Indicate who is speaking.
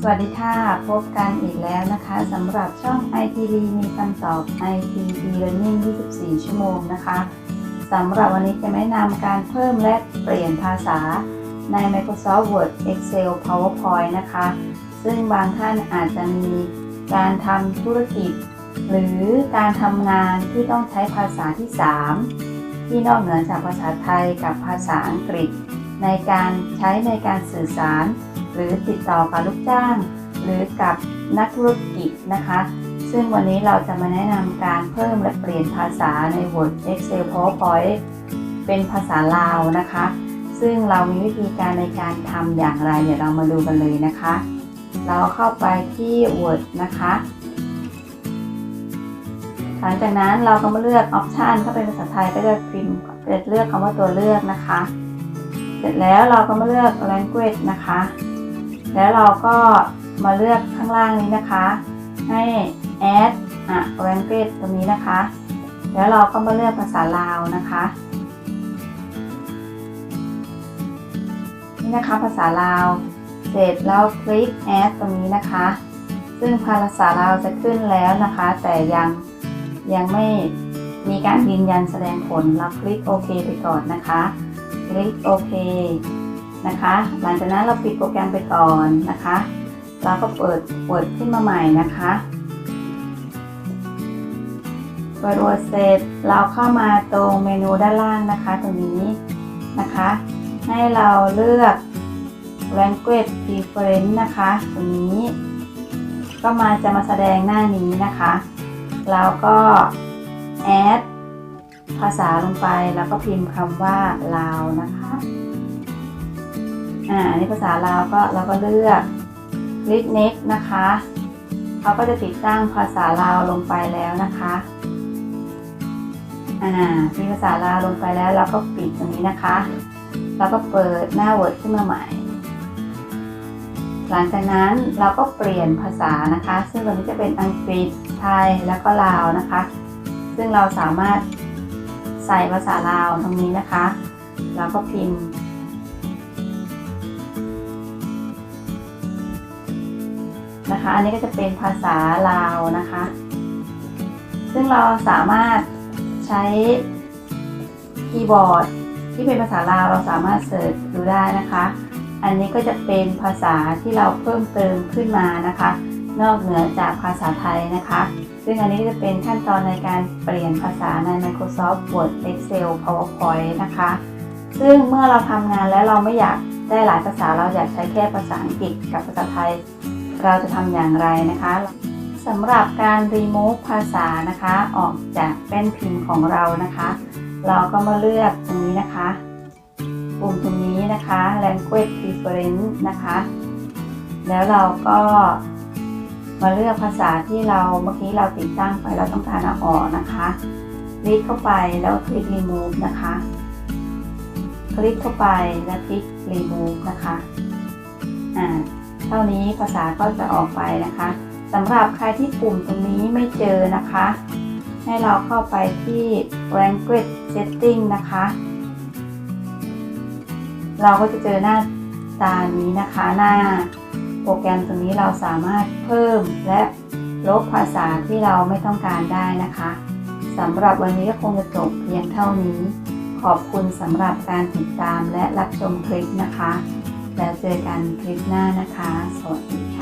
Speaker 1: สวัสดีค่ะ พบกันอีกแล้วนะคะสำหรับช่อง ITV มีคำตอบ ITV Learning 24 ชั่วโมงนะคะสำหรับวันนี้จะแนะนำการเพิ่มและเปลี่ยนภาษาใน Microsoft Word Excel PowerPoint นะคะ ซึ่งบางท่านอาจจะมีการทำธุรกิจ หรือการทำงานที่ต้องใช้ภาษาที่ 3 ที่นอกเหนือจากภาษาไทยกับภาษาอังกฤษ ในการใช้ในการสื่อสาร หรือติดต่อกับลูกจ้าง หรือกับนักธุรกิจนะคะ ซึ่งวันนี้เราจะมาแนะนำการเพิ่มและเปลี่ยนภาษาใน Word Excel PowerPoint เป็นภาษาลาวนะคะ ซึ่งเรามีวิธีการในการทำอย่างไร เดี๋ยวเรามาดูกันเลยนะคะ เราเข้าไปที่ Word นะคะหลังจากนั้นเราก็มาเลือกออปชันถ้าเป็นภาษาไทยก็เลือกพิมพ์เลือกคำว่าตัวเลือกนะคะ เสร็จแล้วเราก็มาเลือก language นะคะ แล้วเราก็มาเลือกข้างล่างนี้นะคะ ให้ add อะ language ตรงนี้นะคะ แล้วเราก็มาเลือกภาษาลาวนะคะ นี่นะคะภาษาลาว เสร็จแล้วคลิก add ตรงนี้นะคะ ซึ่งภาษาลาวจะขึ้นแล้วนะคะ แต่ยังยังไม่มีการยืนยันแสดงผล เราคลิกโอเคไปก่อนนะคะ คลิกโอเค นะคะ หลังจากนั้นเราปิดโปรแกรมไปก่อนนะคะ เราก็เปิดเปิดขึ้นมาใหม่นะคะเปิด Word เสร็จเราเข้ามาตรงเมนูด้านล่างนะคะตรงนี้นะคะ ให้เราเลือก language preference นะคะตรงนี้ ก็มาจะมาแสดงหน้านี้นะคะเราก็ add ภาษาลงไปแล้วก็พิมพ์คำว่าลาวนะคะ อ่าอันนี้ภาษาลาวก็เราก็เลือกคลิก next นะคะเขาก็จะติดตั้งภาษาลาวลงไปแล้วนะคะอ่ามีภาษาลาวลงไปแล้วเราก็ปิดตรงนี้นะคะ แล้วก็เปิดหน้า Word ขึ้นมาใหม่ หลังจากนั้นเราก็เปลี่ยนภาษานะคะ ซึ่งวันนี้จะเป็นอังกฤษไทยแล้วก็ลาวนะคะ ซึ่งเราสามารถใส่ภาษาลาวตรงนี้นะคะแล้วก็พิมพ์ นะคะ อันนี้ก็จะเป็นภาษาลาวนะคะ ซึ่งเราสามารถใช้คีย์บอร์ดที่เป็นภาษาลาวเราสามารถเสิร์ชดูได้นะคะ อันนี้ก็จะเป็นภาษาที่เราเพิ่มเติมขึ้นมานะคะ นอกเหนือจากภาษาไทยนะคะ ซึ่งอันนี้จะเป็นขั้นตอนในการเปลี่ยนภาษาใน Microsoft Word Excel PowerPoint นะคะ ซึ่งเมื่อเราทำงานแล้วเราไม่อยากได้หลายภาษาเราอยากใช้แค่ภาษาอังกฤษกับภาษาไทย เราจะทำอย่างไรนะคะสำหรับการ remove ภาษานะคะ ออกจากแป้นพิมพ์ของเรานะคะ เราก็มาเลือกตรงนี้นะคะปุ่มตรงนี้นะคะ language preference นะคะ แล้วเราก็มาเลือกภาษาที่เราเมื่อกี้เราติดตั้งไปเราต้องการเอาออกนะคะคลิกเข้าไปแล้วคลิก remove นะคะ คลิกเข้าไปแล้วคลิก remove นะคะ อ่า เท่านี้ภาษาก็จะออกไปนะคะสำหรับใครที่ปุ่มตรงนี้ไม่เจอนะคะ ให้เราเข้าไปที่ language setting นะคะ เราก็จะเจอหน้าตานี้นะคะหน้าโปรแกรมตรงนี้เราสามารถเพิ่มและลบภาษาที่เราไม่ต้องการได้นะคะสำหรับวันนี้ก็คงจะจบเพียงเท่านี้ ขอบคุณสำหรับการติดตามและรับชมคลิปนะคะ แล้วเจอกันคลิปหน้านะคะ สวัสดีค่ะ